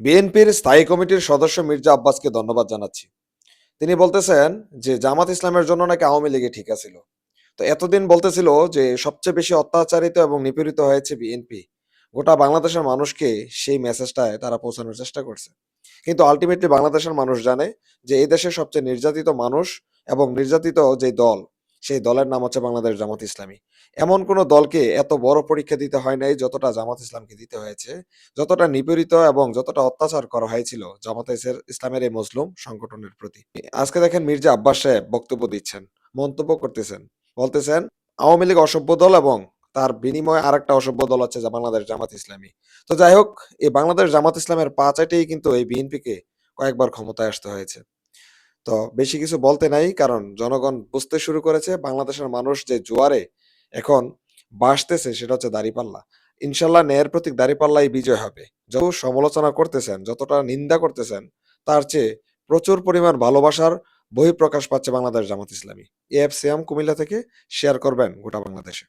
বিএনপির স্থায়ী কমিটির সদস্য মির্জা আব্বাসকে ধন্যবাদ জানাচ্ছি। তিনি বলতেছেন যে, জামাত ইসলামের জন্য নাকি আওয়ামী লীগে ঠিক আছিল। তো এতদিন বলতেছিল যে, সবচেয়ে বেশি অত্যাচারিত এবং নিপীড়িত হয়েছে বিএনপি। গোটা বাংলাদেশের মানুষকে সেই মেসেজটায় তারা পৌঁছানোর চেষ্টা করছে। কিন্তু আলটিমেটলি বাংলাদেশের মানুষ জানে যে, এই দেশের সবচেয়ে নির্যাতিত মানুষ এবং নির্যাতিত যে দল সেই দলের নাম হচ্ছে বাংলাদেশ জামাত ইসলামী। এমন কোন দলকে এত বড় পরীক্ষা দিতে হয় নাই যতটা জামাত ইসলামকে দিতে হয়েছে, যতটা নিপীড়িত এবং যতটা অত্যাচার করা হয়েছিল জামাত ইসলামের এই মজলুম সংগঠনের প্রতি। আজকে দেখেন মির্জা আব্বাস সাহেব বক্তব্য দিচ্ছেন, মন্তব্য করতেছেন। বলতেছেন, আওয়ামী লীগ অসভ্য দল এবং তার বিনিময়ে আরেকটা অসভ্য দল হচ্ছে বাংলাদেশ জামাত ইসলামী। তো যাই হোক, এই বাংলাদেশ জামাত ইসলামের পা চাইটেই কিন্তু এই বিএনপিকে কয়েকবার ক্ষমতায় আসতে হয়েছে। তো বেশি কিছু বলতে নাই, কারণ জনগণ বুঝতে শুরু করেছে বাংলাদেশের মানুষ যে জোয়ারে এখন বাসতেছে সেটা হচ্ছে দাঁড়িপাল্লা। ইনশাল্লাহ ন্যায়ের প্রতীক দাঁড়িপাল্লাই বিজয় হবে। যত সমালোচনা করতেছেন, যতটা নিন্দা করতেছেন, তার চেয়ে প্রচুর পরিমাণ ভালোবাসার বহিঃপ্রকাশ পাচ্ছে বাংলাদেশ জামাত ইসলামী। এফ সিয়াম কুমিল্লা থেকে শেয়ার করবেন গোটা বাংলাদেশে।